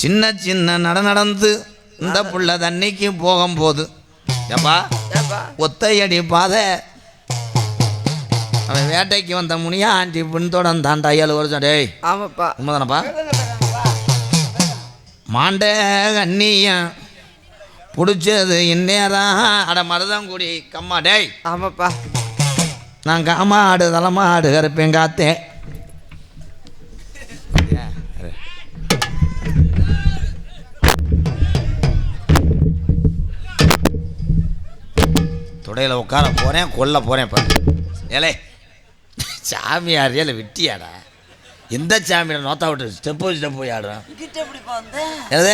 சின்ன சின்ன நட நடந்து இந்த புள்ள தண்ணிக்கு போகும்போது ஏப்பா ஏப்பா. ஒத்தையடி பாதை. அவன் வேட்டைக்கு வந்த முனியா ஆண்டி பின்தொடர்ந்தான் ஏழு வருஷம். டேய் ஆமாப்பா. உண்மைதானப்பா? மாண்ட கண்ணியன் பிடிச்சது இந்நேரம் அட மருதங்குடி கம்மா டேய். ஆமாப்பா. நான் காமாடு தலைமாடு கருப்பேன் காத்தேன். துடையில் உட்கார போகிறேன் கொல்ல போகிறேன் இப்போ ஏலே சாமியார் ஏல விட்டியாடா? எந்த சாமியார் நோத்தா விட்டு ஸ்டெப்பு ஸ்டெப் போய் ஆடுறான்? வந்த?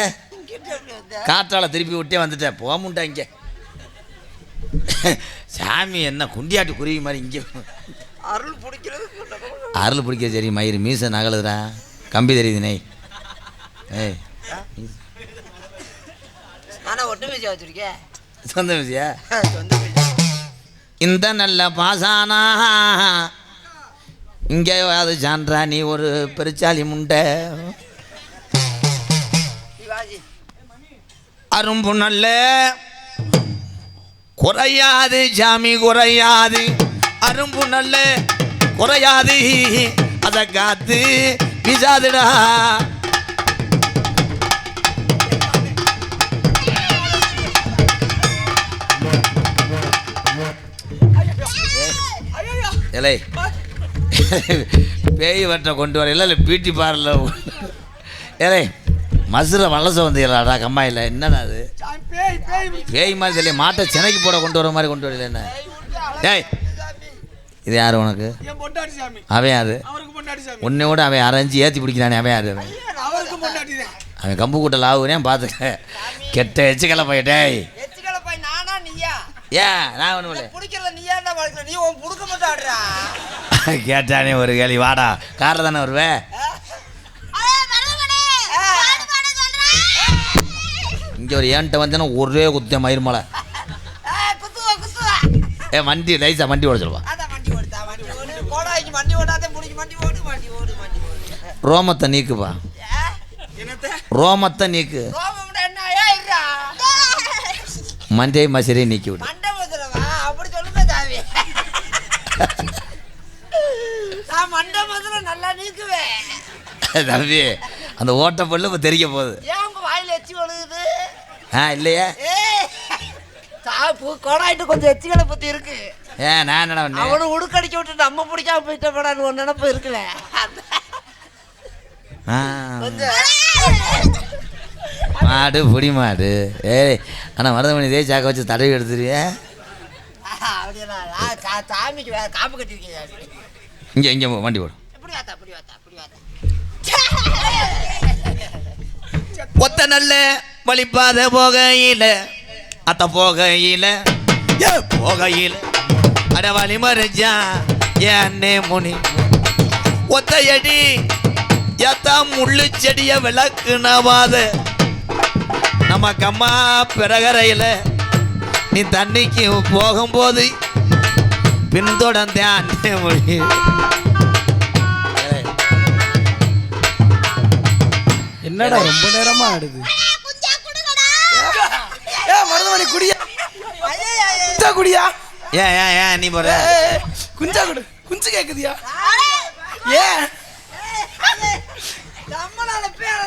காற்றால திருப்பி விட்டே வந்துட்டேன் போக முட்டா இங்கே. சாமி என்ன குண்டியாட்டு குருவி மாதிரி இங்கே. அருள் பிடிக்கிறது அருள் பிடிக்க சரி மயிறு மீச நகலுதுடா. கம்பி தெரியுது நெய். ஏய். ஆனா ஒட்டு மீசி வச்சிருக்கேன் சொந்த மீசியா? சொந்த இந்த நல்ல பாசானா. இங்கே அது சான்றா நீ ஒரு பெருச்சாலி முண்டை. அரும்பு நல்ல குறையாது சாமி குறையாது. அரும்பு நல்ல குறையாது. அதை காத்து விசாதுடா. இலை பேய் வட்ட கொண்டு வரையில இல்லை பியூட்டி பார்லர் ஏலே மசுரை வலச வந்தீங்களாடா கம்மாயில் என்னடா அது? பேய் பேய் பேய் மாதிரி தெரியல மாட்டை சினைக்கு போட கொண்டு வர மாதிரி கொண்டு வரல என்ன? டேய் இது யார் உனக்கு? அவன் யாரு? அவருக்கு பொண்டாட்டி சாமி உன்னை விட அவன் அரைஞ்சி ஏற்றி பிடிக்கிறானே அவன் யாரு அவன்? கம்பு கூட்ட லாவுனேன் பார்த்துக்க கெட்ட எச்சுக்கலை போய் டேய் எச்சுக்கல போய் நானா நீயா ஏன் நான் ஒன்றும் இல்லை. பிடிக்கிறத நீயா என்ன வளர்க்கல நீ உன் புடுக்க மட்டும் ஆடுறா. கேட்டானே ஒரு கேள்வி வாடா. காரில் தானே வருவேன் இங்கே ஒரு ஏன்ட்ட வந்தேன்னா ஒரே குத்த மயிர் மலை. ஏ வண்டி லைஸா வண்டி ஓட சொல்லுவா. அதான் வண்டி ஓடுதா வண்டி ஓடு. கோடாய்க்கு வண்டி ஓடாதே முடிஞ்சு வண்டி ஓடு வண்டி ஓடு வண்டி ஓடு. ரோமத்தை நீக்குப்பா. ரோமத்தை நீக்கு. ரோமம்டா என்ன? ஏன் இருடா. மண்டை மசிரை நீக்கி விடு தம்பி அந்த ஓட்ட பல்லு இப்போ தெரிய போகுது. வாயில எச்சி ஒழுகுது ஆ இல்லையே? ஏ சாப்பு கோடாயிட்டு கொஞ்சம் எச்சிகளை பத்தி இருக்கு. ஏன் நான் பண்ணேன்? அவனு உடுக்கடிக்க விட்டு நம்ம பிடிக்காம போயிட்ட படான்னு ஒரு நினப்பு இருக்குல்ல? மாடு புடி மாடு. ஏய் ஆனால் மருதமணி இதே சாக்க வச்சு தடவி எடுத்துருவியே? சா- சாமிக்கு காப்பு கட்டிருக்கீங்க இங்கே இங்கே வண்டி ஓடு. இப்படி வாத்தா இப்படி வாத்தா ஒத்த நல்ல வழிப்பாத போகையில அத்த போகையில ஏ போகையில. அட வழி மறைச்சா ஏன்னே முனி. ஒத்தையடி ஏத்தா முள்ளு செடிய விளக்குனவாத. நம்ம கம்மா பிறகரையில நீ தண்ணிக்கு போகும்போது பின்தொடர்ந்தேன் அண்ணே மொழி என்னடா ரொம்ப நேரமா ஆடுது? ஏ மருதமணி குடியா? குஞ்சா குடியா? ஏன் ஏன் ஏன் நீ போற. குஞ்சா குடு. குஞ்சு கேக்குதியா? நம்மளால பேர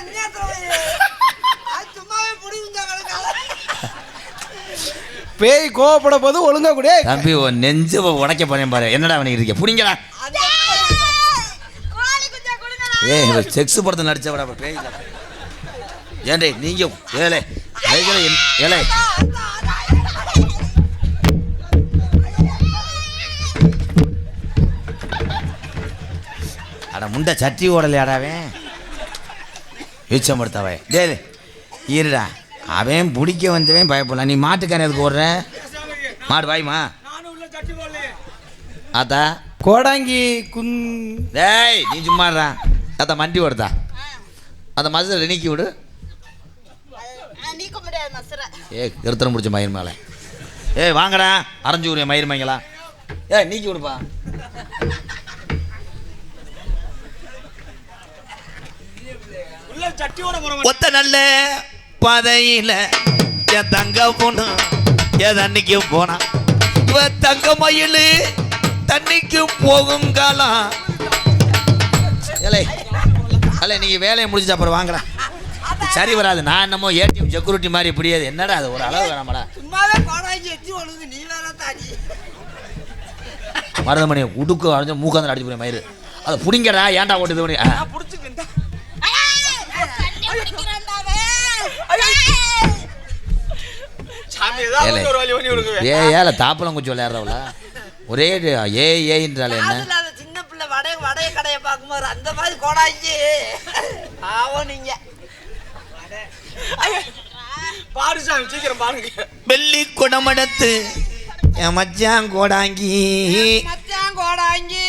சும்மாவே கணக்கால பேய் கோவப்பட போது ஒழுங்கா குடி. தம்பி உன் நெஞ்சு உடைக்க போறேன் பாரு. என்னடா பண்ணிட்டு இருக்க? புடிங்கடா. ஏய் இவர் செக்ஸ் படத்தை நடிச்ச விட பேய் இல்ல. ஏண்டே ஏலே ஏலே, ஏலே. அட முண்டை சட்டி ஓடலையாடாவே வீச்சம் படுத்தவன் டேய் இருடா. அவன் பிடிக்க வந்தவன் பயப்படலாம் நீ மாட்டுக்கான எதுக்கு ஓடுற? மாடு வாய்மா? ஆத்தா. கோடாங்கி குன் டேய் நீ சும்மாடுறா அத்த மண்டி ஓடுதா? அந்த மசரை நீக்கி விடு. ஏ கிருத்தனம் பிடிச்ச மயிர் மேலே. ஏய் வாங்கடா. அரைஞ்சு விடுங்க மயிர் மங்களா ஏய் நீக்கி விடுப்பா. ஒத்த நல்ல பதையில என் தங்க பொண்ணு என் தண்ணிக்கு போனா. இவ தங்க மயில் தண்ணிக்கு போகும் காலம். அல்ல நீங்க வேலையை முடிச்சு அப்புறம் சரி வராது. நான் என்னமோ ஏடிஎம் செக்யூரிட்டி மாதிரி இப்படியாது என்னடா அது? ஒரு அளவு வேணாமடா. சும்மாவே கோடாங்கி எச்சி ஒழுங்கு. நீ வேற தாடி. மருதமணி உடுக்கு அடைஞ்ச மூக்காந்து அடிச்சு போய் மயிறு. அதை புடிங்கடா. ஏன்டா பண்ணி விடுங்க ஏ ஏல தாப்பலம் குச்சி விளையாடுறவள? ஒரே ஏ ஏன்றால என்ன? சின்ன பிள்ளை வடைய வடைய கடையை பார்க்கும்போது அந்த மாதிரி கோடாங்கி ஆவம் நீங்க. பாரு சாமி சீக்கிரம் பாருங்க. வெள்ளி குடமடத்து என் மச்சான் கோடாங்கி மச்சான் கோடாங்கி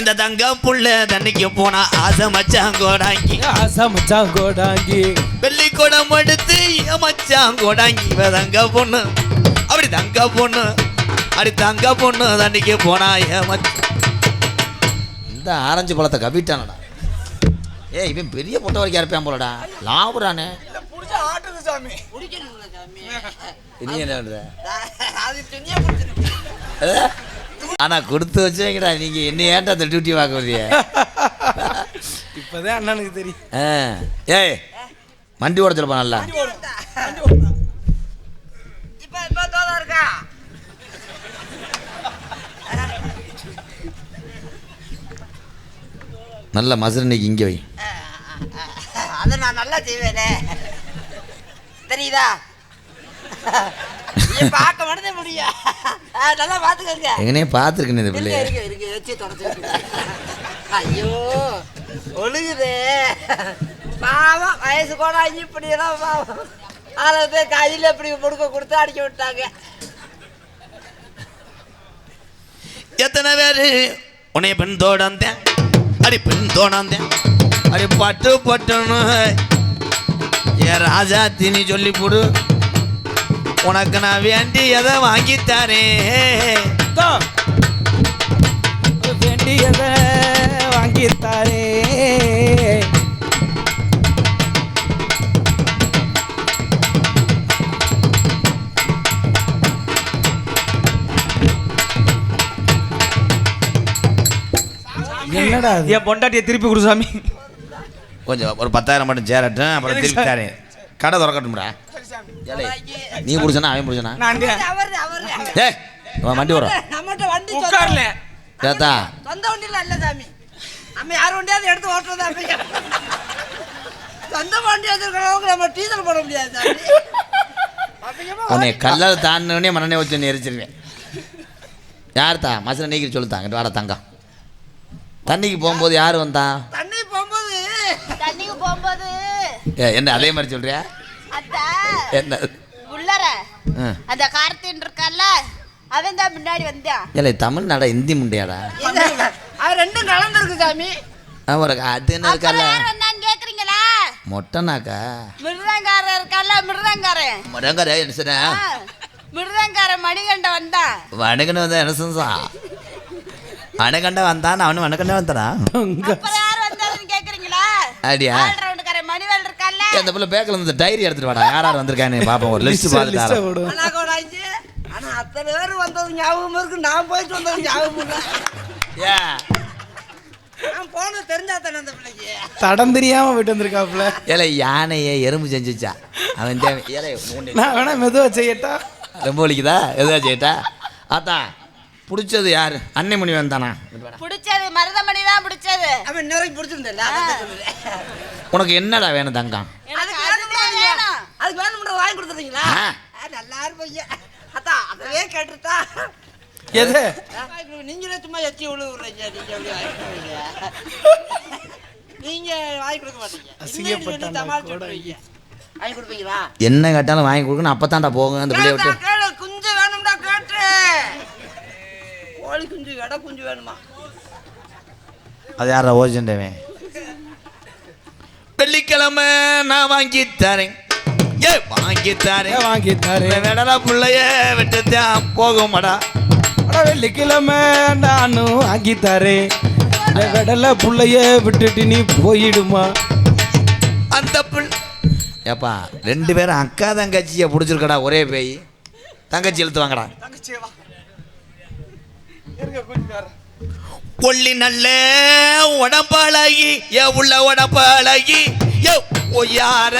இந்த தங்க புள்ள தண்ணிக்கு போனா ஆசை மச்சான் கோடாங்கி ஆசா மச்சான் கோடாங்கி வெள்ளி குடம் எடுத்து என் மச்சான் கோடாங்கி இவ தங்க பொண்ணு அப்படி தங்க பொண்ணு அப்படி தங்க பொண்ணு தண்ணிக்கு போனா மச்சான் இந்த ஆரஞ்சு பழத்தை கவிட்டானடா. ஏய் இவன் பெரிய பொட்டை வரைக்கும் இருப்பான் போலடா. லாபுறானே புடிச்ச ஆட்டுது சாமி. பிடிக்கணுங்க சாமி. நீ என்ன பண்ற? அது துணியா? ஆனா கொடுத்து வச்சுங்கடா நீங்க என்ன ஏன்டா அந்த டியூட்டி பார்க்க வர்றீங்க? இப்பதான் அண்ணனுக்கு தெரியும். ஏய் வண்டி ஓட சொல்லப்பா நல்லா நல்ல மசுறு இன்னைக்கு இங்கே வை. அதை நான் நல்லா செய்வேனே. தெரியுதா? நீ பார்க்க முடியும். ஆ, நல்லா பார்த்துக்கங்க. எங்கனே பார்த்துருக்கேன் இந்த இருங்க பிள்ளைய. இருங்க இருங்க வச்சு தொடச்சு ஐயோ ஒழுகுதே. பாவம் வயசு கூட அஞ்சு இப்படி எல்லாம் பாவம். அதை போய் கையில் இப்படி முடுக்க கொடுத்து அடிக்க விட்டாங்க. எத்தனை பேர்? உன்னை பெண் தோடந்தேன். அடி பெண் தோடந்தேன் அடி பட்டு பட்டுன்னு. ஏ ராஜா தினி சொல்லி போடு. உனக்கு நான் வேண்டி எதை வாங்கித்தாரேன் தோ. வேண்டியதை வாங்கித்தாரே என்னடா? என் பொண்டாட்டியை திருப்பி கொடு சாமி. கொஞ்சம் ஒரு பத்தாயிரம் மட்டும் சேரட்டும் அப்புறம் திருப்பி தரேன். கடை திறக்கட்டும்டா. நீ பிடிச்சனா அவன் பிடிச்சனா? நான் அவர் அவர் ஏய் இவன் வண்டி வரும். கேத்தா சொந்த வண்டியில் இல்ல சாமி. நம்ம யார் வண்டியாவது எடுத்து ஓட்டுறதா சொந்த வண்டி வச்சிருக்கிறவங்க நம்ம டீசல் போட முடியாது உன்னை கல்லால் தாண்டினே மண்ணெண்ணெய் வச்சு நீ எரிச்சிருவேன். யார் தா மசில நீக்கிட்டு சொல்லுத்தான் வாடா தங்கம். தண்ணிக்கு போகும்போது யார் வந்தா தண்ணி தண்ணிக்கு போகும்போது. ஏ என்ன அதே மாதிரி சொல்றியா? அத்தா என்ன? உள்ளர. அந்த கார்த்தின் இருக்கல்ல அவன் தான் முன்னாடி வந்தான் இல்லை தமிழ்நாடா ஹிந்தி முண்டையாடா? அது ரெண்டும் கலந்துருக்கு சாமி. அவருக்கு அது என்ன இருக்கல்ல கேக்குறீங்களா? மொட்டைனாக்கா? மிருதங்காரன் இருக்கல்ல மிருதங்காரன். மடங்கரே என்ன சொன்ன? மிருதங்காரன் மணிகண்ட வந்தான் வணக்கன்னு வந்தா என்ன செஞ்சா வணக்கண்டா வந்தான் அவனு வணக்கண்டா வந்தானா. அப்புறம் யார் அப்படியா மணிவேல் இருக்கல்ல அந்த பிள்ளை பேக்கில் இருந்து டைரி எடுத்துட்டு வாடா. யார் யார் வந்திருக்கான்னு பாப்போம். ஒரு லிஸ்ட் லிஸ்ட்டை பார்த்துட்டு போடுவோம். ஆனா அத்தனை பேர் வந்தது ஞாபகம் இருக்கு. நான் போயிட்டு வந்தது ஞாபகம் இல்லை. ஏன் நான் போனது தெரிஞ்சா தானே அந்த பிள்ளைக்கு. தடம் தெரியாம போயிட்டு வந்திருக்காப்புல. ஏலே யானையை எறும்பு செஞ்சுச்சா. அவன் தேவை ஏலே மூணு நான் வேணா மெதுவா செய்யட்டா. ரொம்ப வலிக்குதா? எதா செய்யட்டா? அத்தா பிடிச்சது யாரு? அன்னைமணி வந்தானா? பிடிச்சது மருதமணி தான் பிடிச்சது. அவன் இன்ன வரைக்கும் பிடிச்சிருந்தல உனக்கு என்னடா வேணும் தங்கம்? அதுக்கு வேணும் வாங்கி கொடுத்துறீங்களா ஆ. நல்லா இருப்பீங்க அத்தா அதவே கேட்டுட்டா. எது? நீங்களே சும்மா எச்சி விழுவுறீங்க நீங்க வாங்கி கொடுப்பீங்க. நீங்க வாங்கி கொடுக்க மாட்டீங்க. என்ன கேட்டாலும் வாங்கி கொடுக்கணும் அப்போ தான்டா போகும் அந்த பிள்ளைய விட்டு. கேளு குஞ்சு வேணும்டா கேட்டு. கோழி குஞ்சு எடை குஞ்சு வேணுமா? அது யாரா ஓஜண்டவன் வெள்ளிக்கிழமை நான் வாங்கி தரேன். ஏ வாங்கி தரேன். வாங்கித்தாரு வெடலா பிள்ளைய விட்டுத்தான் போகுமாடா. அட வெள்ளிக்கிழமை நானும் வாங்கித்தாரு இந்த வெடல புள்ளைய விட்டுட்டு நீ போயிடுமா? அந்த பிள்ளை ஏப்பா ரெண்டு பேரும் அக்கா தங்கச்சியை பிடிச்சிருக்கடா ஒரே பேய். தங்கச்சி இழுத்து வாங்கடா. தங்கச்சியே வா இருங்க கொஞ்சம் நேரம் கொல்லி நல்ல உடம்பழகி ஏ உள்ள உடம்பழகி ஏ ஒய்யார.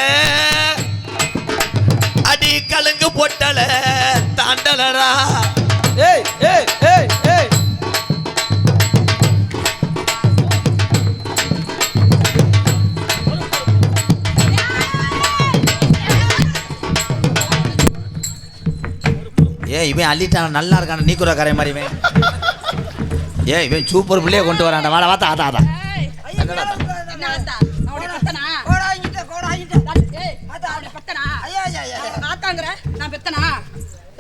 அடி கலுங்கு பொட்டல தாண்டலடா. ஏய் ஏய் ஏய் ஏய். ஏ இவன் அள்ளிட்டான். நல்லா இருக்கான. நீக்குற கரை மாதிரி இவன். ஏ இவன் சூப்பர் பிள்ளைய கொண்டு வரான்டா. வாடா வாத்தா ஏய்?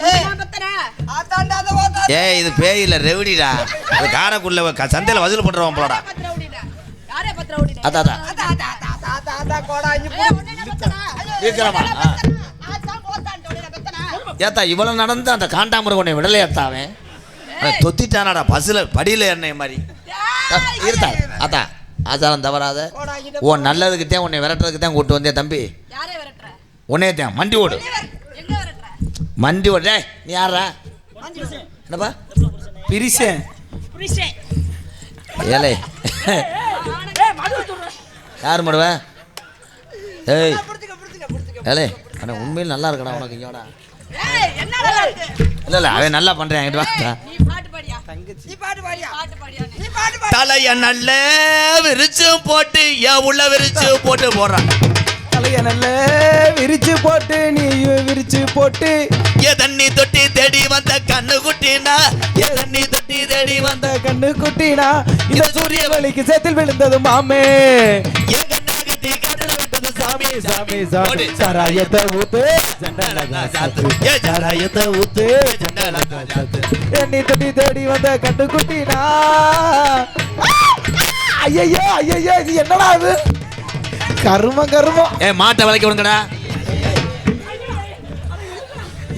ஏய். ஆத்தாண்டாத ஓத்தா ஏ இது பேய் இல்ல ரெவடிடா இது காரைக்குள்ள சந்தையில வசூல் பண்றவன் போலடா. ஏய், நான் பெத்தனா? ஏத்தா இவ்வளவு நடந்து அந்த காண்டாமரை உன்னை தொத்திட்டானாடா பஸ்ஸில் படியில் என்னை மாதிரி. இருத்தா ஆத்தா ஆச்சாரம் தவறாத. ஓ நல்லதுக்கு வஉன்னை விரட்டுறதுக்கு தான் கூட்டு வந்தேன் தம்பி. யாரே விரட்டுற? உன்னே தான் மண்டி ஓடு? மண்டி ஓடு நீ யாரா என்னப்பா? பிரிசேன் புரிஷே. ஏலே. யார் மடுவ? ஏய். ஏலே அண்ணா உண்மையில் நல்லா இருக்கடா உனக்கு இங்கோடா இல்லை இல்லை அவன் நல்லா பண்ணுறேன் என்கிட்ட வா நீ பாட்டு பாடியா? நீ பாட்டு பாடியா? பாட்டு பாடியா நீ? நீ பாட்டு பாடி. தலைய நல்ல விரிச்சு போட்டு என் உள்ள விரிச்சு போட்டு போடுறான் தலைய நல்ல விரிச்சு போட்டு நீ விரிச்சு போட்டு. ஏ தண்ணி தொட்டி தேடி வந்த கண்ணு குட்டினா ஏ தண்ணி தொட்டி தேடி வந்த கண்ணு குட்டினா இந்த சூரிய வலிக்கு சேத்தில் விழுந்தது மாமே. ஏ சாமி சாமி சாமி. சாராயத்தை ஊத்து சாராயத்தை ஊத்து எண்ணி தொட்டி தேடி வந்த கண்ணு குட்டினா ஐயையோ ஐயையோ இது என்னடா இது கருமம் கருமம் ஏ மாட்டை விலைக்கு விடுங்கடா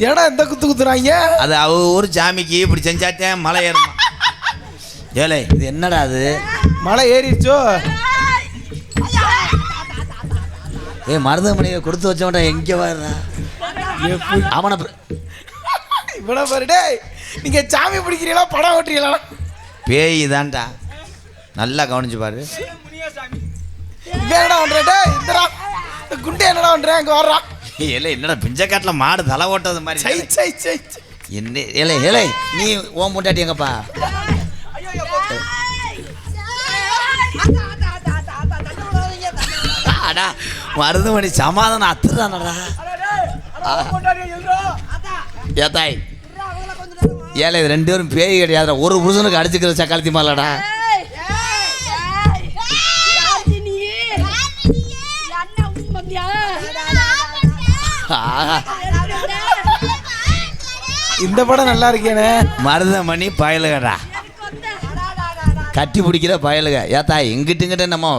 ஏடா இந்த குத்து குத்துறாங்க அது அவ ஊர் சாமிக்கு இப்படி செஞ்சாத்தேன் மலை ஏறுமா ஏலே இது என்னடா அது மழை ஏறிடுச்சோ ஏ மருதமணியை கொடுத்து வச்சவன்டா எங்கே வர்றா அவனை பிர- இவ்வளோ பாரு டேய் நீங்க சாமி பிடிக்கிறீங்களா படம் ஓட்டுறீங்களா? பேய் தான்டா நல்லா கவனிச்சு பாரு. என்னடா பண்ற டேய் இந்தடா. இந்த குண்டை என்னடா பண்ற இங்க வர்றான் ஏலே என்னடா பிஞ்சக்காட்டில் மாடு தலை ஓட்டது மாதிரி சை சை சை சை. என்ன ஏலே ஏலே நீ ஓம் முட்டாட்டி எங்கப்பா? அடா மருதமணி சமாதானம் அத்துதானடா. ஏத்தாய். ஏலே இது ரெண்டு பேரும் பேய் கிடையாதுடா. ஒரு புருஷனுக்கு அடிச்சுக்கிற சக்காலத்தி மாலடா. இந்த படம் நல்லா இருக்கேனே. மருதமணி பயலுகடா. கட்டி பிடிக்கிற பயலுக. ஏத்தா இங்கிட்டு இங்கிட்ட நம்ம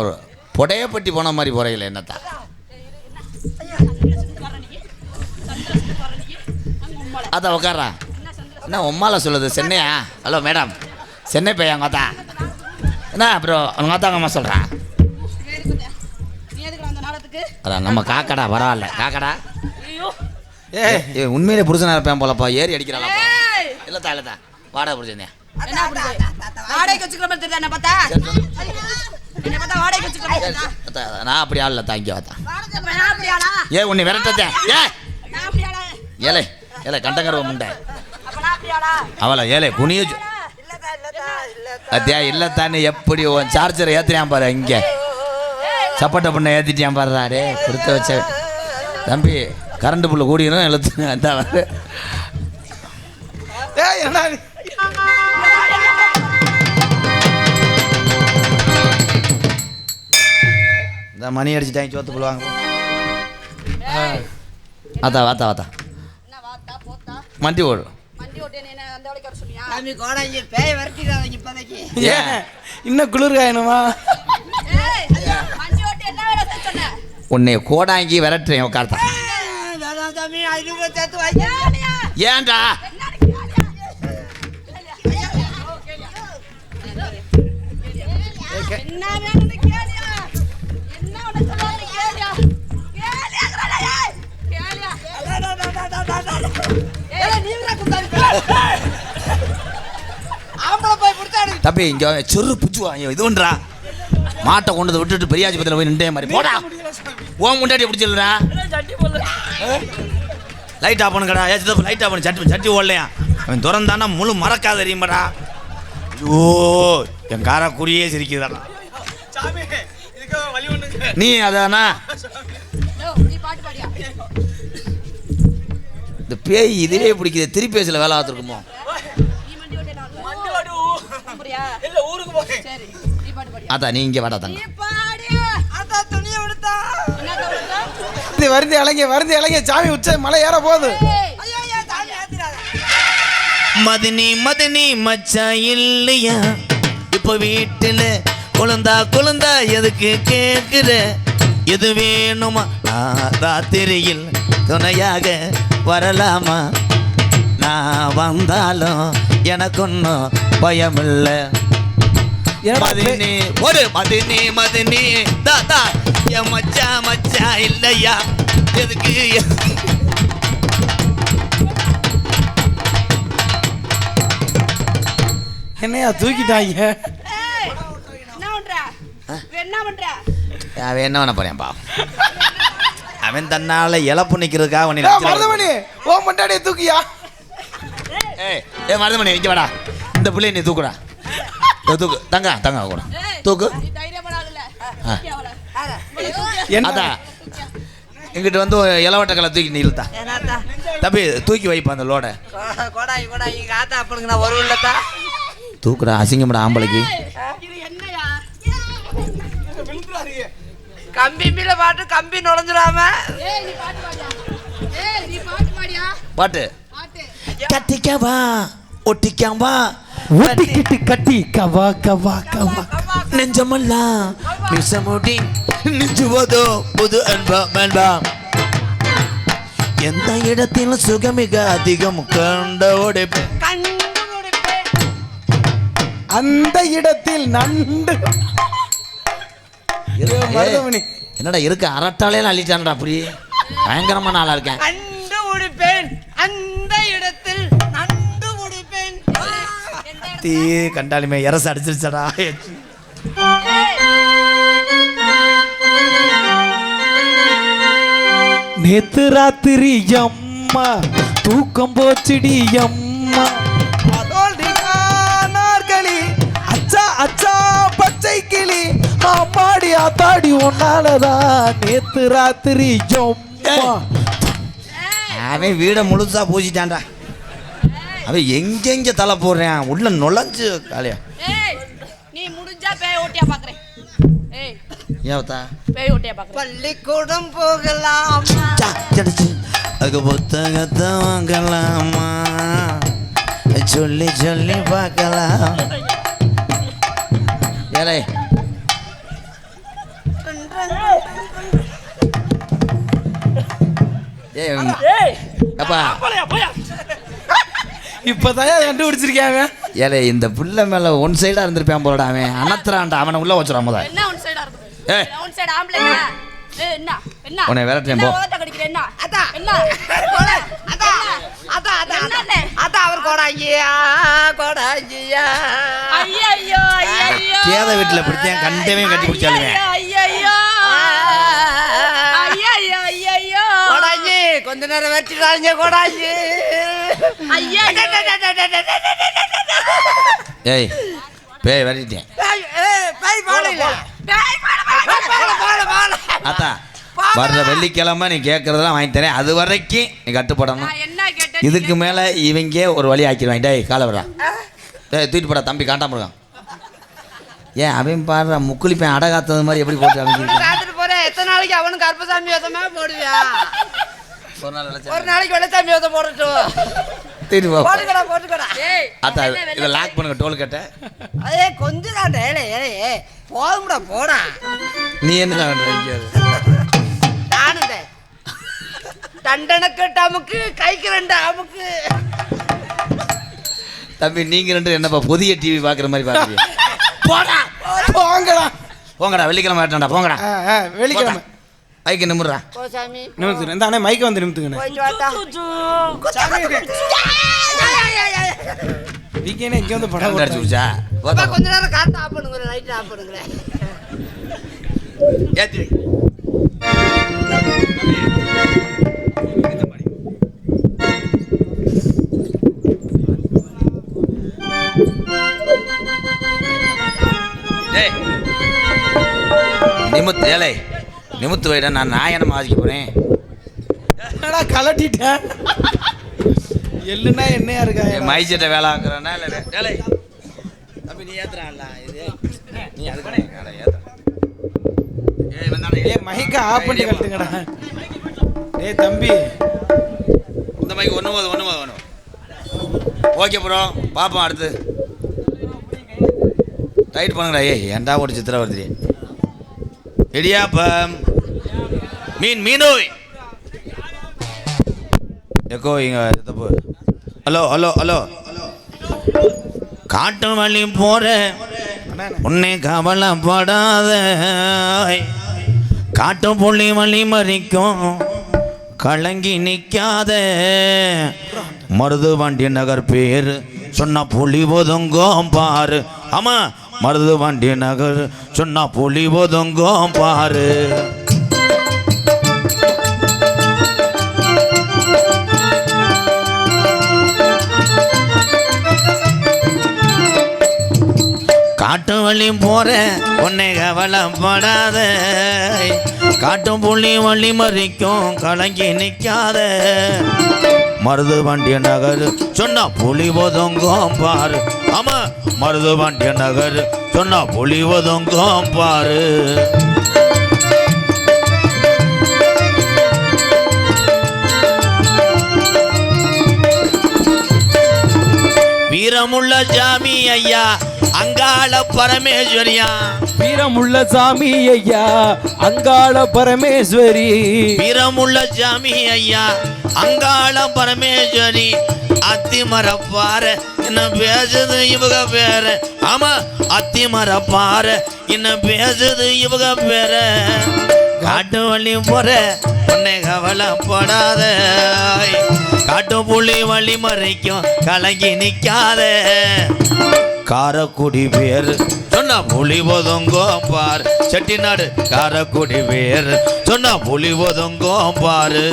புடையப்பட்டி போன மாதிரி போறையில என்னத்தா? அதான் உட்காரா என்ன உம்மால சொல்லுது? சென்னையா? Hello madam. சென்னை பையன் உங்க அத்தா. என்ன அப்புறம் உங்க அத்தா அம்மா சொல்கிறா நீ எதுக்கு அந்த நாடகத்துக்கு அதான் நம்ம காக்கடா பரவாயில்ல. காக்கடா? ஏ உண்மையிலே புருஷனா இருப்பேன் போலப்பா. ஏறி அடிக்கிறாளப்பா ஏய், இல்லத்தா இல்லத்தா வாடகை தெரியுதா? நான் அப்படி ஆள்? அப்படியாடா ஏ உன்னை விரட்டத்தே ஏ ஏலே. ஏலே கண்டங்கரவ முண்டை அவளை ஏலே குனிய சொ- இல்லதா இல்லதா அத்தியா எப்படி உன் சார்ஜரை ஏற்றுறியான் பாரு இங்கே. சப்பட்டை பண்ண ஏற்றிட்டியான் பாருடா டே கொடுத்து வச்ச தம்பி கரண்ட் புள்ள கூடியணும் எழுத்து அந்த வந்து என்ன இந்த மணி அடிச்சுட்டாங்க சோத்து போடுவாங்க அத்தா வாத்தா வாத்தா. வண்டி ஓடும் இன்னும் குளிர் காயணுமா? உன்னை கோடாங்கி விரட்டுறேன் உட்கார்த்தான் ஏன்டா என்ன தம்பி இங்க சொரு புச்சுவா இது ஒன்றா? மாட்டை கொண்டு விட்டுட்டு பெரியாஜிபத்தில் போய் நின்றே மாதிரி. போடா. ஓம் முண்டாடி பிடிச்சிடுறா லைட் ஆஃப் பண்ணுங்கடா. ஏச்சு லைட் ஆஃப் பண்ணு. சட்டி சட்டி ஓடலையா? அவன் திறந்தானா முழு மறக்காத தெரியுமாடா? ஓ என் காரா குறியே சிரிக்குதாடா. நீ அதானா? இந்த பேய் இதுவே பிடிக்குது. திருப்பி பேசல வேலை பாடியா? அதான் நீ இங்கே வாடா தங்க. வருந்தி இளைங்க வருந்தி இளைங்க சாமி உச்ச மலை ஏற போகுது. மதினி மதினி மச்சான் இல்லையா? இப்போ வீட்டில் குழந்தா குழந்தா எதுக்கு கேட்குற எது வேணுமா? நான் ராத்திரியில் துணையாக வரலாமா? நான் வந்தாலும் எனக்கு ஒன்றும் பயமில்லை மதினி ஒரு மதினி மதினி. தாத்தா என் மச்சா மச்சா இல்லையா? எதுக்கு? என்னையா தூக்கிட்டாங்க? என்ன பண்ற? என்ன பண்ற? அவன் என்ன பண்ண போறேன் பா அவன் தன்னால இழப்பு நிக்கிறதுக்காக உன்னை மருதமணி ஓ மண்டாடியை தூக்கியா? ஏ மருதமணி இங்க வாடா. இந்த பிள்ளைய நீ தூக்குடா. தூக்கு. தங்க தங்க கூட. தூக்கு. அதான் இங்கிட்டு வந்து இளவட்ட கலை தூக்கி நீ இழுத்தா என்னத்தா தம்பி தூக்கி வைப்பா அந்த லோட. தூக்குடா அசிங்கம்டா ஆம்பளைக்கு. கம்பி மேல பாட்டு கம்பி நுழைஞ்சிடாம. ஏய் நீ பாட்டு பாடியா? ஏய் நீ பாட்டு பாடியா? பாட்டு. பாட்டு. கட்டிக்கவா ஒட்டிக்கவா ஊட்டிக்கிட்டு கட்டி கவா கவா. கவா நெஞ்சமெல்லாம் மிசமுடி நெஞ்சுவதோ புது அன்பா அன்பா எந்த இடத்திலும் சுகமிக அதிகம் கண்டோடு கண்டுபிடிப்பேன் அந்த இடத்தில் நண்டு என்னடா இருக்க? அரட்டாலே அள்ளிட்டான்டா அப்படி பயங்கரமான ஆளா இருக்கேன். கண்டுபிடிப்பேன் அந்த இடத்தில் நண்டு முடிப்பேன் தீ கண்டாலுமே இரசு அடிச்சிருச்சடா. நேத்து ராத்திரி அம்மா தூக்கம் போச்சுடி அம்மா. அச்சா அச்சா பச்சை கிளி அம்மாடி ஆத்தாடி உன்னாலதான். நேத்து ராத்திரி அவன் வீடை முழுசா பூசிட்டான்டா. அவன் எங்கெங்க தலை போடுறான்? உள்ள நுழைஞ்சு காலியா. நீ முடிஞ்சா பேய் ஓட்டியா பாக்குறேன். ஏவத்தா பேய் ஓட்டியா பாக்குறேன். பள்ளிக்கூடம் போகலாம்? அதுக்கு புத்தகத்தை வாங்கலாமா? சொல்லி சொல்லி பார்க்கலாம். ஏலே அப்பா. இப்பதான் கண்டுபிடிச்சிருக்காங்க ஏலே இந்த புள்ள மேல ஒன் சைடா இருந்திருப்பான் போலடா அவன். அனத்துறான்டா அவனை உள்ள வச்சுறான் முத என்ன ஒன் சைடா இருக்குது ஏய். ஒன் சைடு ஆம்பளைங்க ஏய் என்ன? என்ன? உன்னை விரட்டுறேன், போ. என்ன கடிக்கிற என்ன? அத்தா. என்ன? கொடை. அத்தா. அத்தா அத்தா என்னண்ணே? அத்தா அவர் கோடாங்கியா கோடாங்கியா. ஐயையோ ஐயையோ. கேத வீட்டுல பிடிச்சேன் கண்டவன் கட்டி பிடிச்சாலுமே. வெட்டிடாங்க கோடாங்கி ஐயையோ ஏய் பேய் பாலை. அத்தா வர்ற வெள்ளிக்கிழமை நீ கேட்கறதெல்லாம் வாங்கி தரேன். அது வரைக்கும் நீ கட்டுப்படணும். என்ன இதுக்கு மேலே இவங்க ஒரு வழி ஆக்கிடுவாங்க. டேய் காலை விடா டேய் தூக்கிட்டு போடா தம்பி காட்டாம இருக்கான் ஏன் அவன் பாடுற முக்குளிப்பேன் அடகாத்தது மாதிரி எப்படி போட்டு அமைச்சிருக்கான் எத்தனை நாளைக்கு அவனுக்கு கருப்பசாமி வேதமே போடுவியா? ஒரு நாள். ஒரு நாளைக்கு வெள்ளசாமி வேதம் போடட்டும் தூக்கிட்டு போ போட்டுக்கடா போட்டுக்கடா. ஏய் இதை லாக் பண்ணுங்க டோல் கட்ட. அதே கொஞ்சம் தான் ஏழை ஏழை போதும்டா போடா. நீ என்ன பண்ற நானும் தான். தண்டனுக்கு டமுக்கு கைக்கு ரெண்டு அமுக்கு. தம்பி நீங்க ரெண்டு என்னப்பா புதிய டிவி பாக்குற மாதிரி பாக்குறீங்க போடா போங்கடா. போங்கடா வெள்ளிக்கிழமை வேட்டாண்டா போங்கடா. வெள்ளிக்கிழமை. ஐக்கு நிமிடுறா நிமித்துக்கிறேன் இந்த அண்ணே மைக்க வந்து நிமித்துங்கண்ணே. வீக்கெண்டே இங்கே வந்து படம் அடிச்சு. விடுச்சா கொஞ்ச நேரம் கரெக்ட் ஆஃப் பண்ணுங்க லைட் ஆஃப் பண்ணுங்களேன். ஏத்தி வை. டேய். நிமித்து வைடா நான் நாயனம் ஆதிக்க போறேன். என்னடா கலட்டிட்டேன் எள்ளுனா என்னையா இருக்கா? என் மைச்சட்டை வேலை ஆக்குறேன்னா இல்லை ஏலே தம்பி நீ ஏத்துறான்ல இது. நீ அதுக்கு ஏத்துற ஏய் வந்தானே ஏ மைக்க ஆஃப் பண்ணி கட்டுங்கடா ஏய் தம்பி. இந்த மைக் ஒன்று போது ஒன்று போது ஒன்று ஓகே ப்ரோ பார்ப்போம் அடுத்து. ரைட் பண்ணுங்கடா ஏய் ஏன்டா ஒரு சித்திர வருது இடியாப்பம். மீன் மீனோய் எக்கோ இங்க தப்பு ஹலோ ஹலோ ஹலோ காட்டு வழி போற உன்னை கவலைப்படாத காட்டு புள்ளி வழி மறிக்கும் கலங்கி நிற்காத மருதுவண்டி நகர் பேர் சொன்ன புலி ஒதுங்கும் பாரு. ஆமா மருதுவண்டி நகர் சொன்ன புலி ஒதுங்கும் பாரு. வழி போகிறேன் உன்னை கவலைப்படாத. காட்டும் புள்ளி வழி மறிக்கும் கலங்கி நிற்காத. மருது வண்டிய நகர் சொன்னா புலி ஒதுங்கும் பாரு. ஆமா மருது வண்டிய நகர் சொன்னா புலி ஒதுங்கும் பாரு. வீரமுள்ள ஜாமி ஐயா அங்காள பரமேஸ்வரியா? வீரமுள்ள சாமி ஐயா அங்காள பரமேஸ்வரி. வீரமுள்ள ஜாமி ஐயா அங்காள பரமேஸ்வரி. அத்திமரப்பார என்ன பேசுது இவக பேர? ஆமா அத்திமரப்பார என்ன பேசுது இவக பேர? காட்டு வழி போற உன்னை கவலைப்படாத. காட்டு புள்ளி வழி மறைக்கும் கலங்கி நிக்காத. காரக்குடி பேர் சொன்னா புலி ஒதுங்கோ பார். செட்டிநாடு காரக்குடி பேர் சொன்னா புலி ஒதுங்கோ பாரு.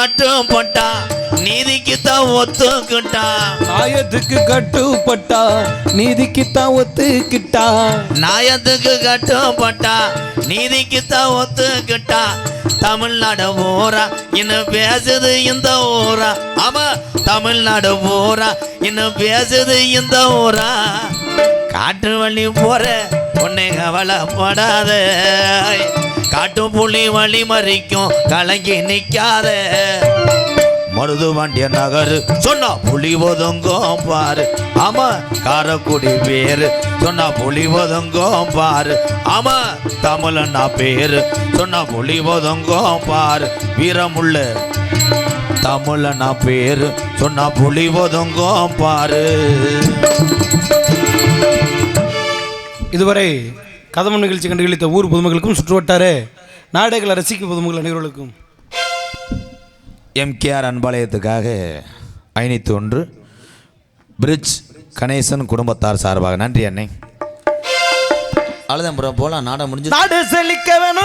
கட்டுப்பட்டா நீதிக்கு தான் ஒத்துக்கிட்டா. ஆயத்துக்கு கட்டுப்பட்டா நீதிக்கு தான் ஒத்துக்கிட்டா. நாயத்துக்கு கட்டுப்பட்டா நீதிக்கு தான் ஒத்துக்கிட்டா. தமிழ்நாடு ஊரா இன்னும் பேசுது இந்த ஊரா. ஆமா தமிழ்நாடு ஊரா இன்னும் பேசுது இந்த ஊரா. காட்டு வழி போற உன்னை கவலைப்படாத. காட்டு புலி வழி மறிக்கும். கலங்கி நிற்காத மருது வண்டிய நகர். சொன்னா புலி ஒதுங்கும் பாரு. ஆமா காரக்குடி பேரு. சொன்னா புலி ஒதுங்கும் பாரு. ஆமா தமிழன்னா பேரு. சொன்னா புலி ஒதுங்கும் பாரு. வீரமுள்ள தமிழனா பேரு. சொன்னா புலி ஒதுங்கும் பாரு. இதுவரை கதம நிகழ்ச்சி கண்டுகளித்த ஊர் பொதுமக்களுக்கும் சுற்றுவட்டார நாடகங்களை ரசிக்கும் பொதுமக்கள் அனைவர்களுக்கும். எம்கேஆர் அன்பாலயத்துக்காக ஐநூற்றி ஒன்று பிரிட்ஜ் கணேசன் குடும்பத்தார் சார்பாக. நன்றி அண்ணே. அழுதம்புறம் போலாம் நாடகம் முடிஞ்சு நாடு செழிக்க வேணும்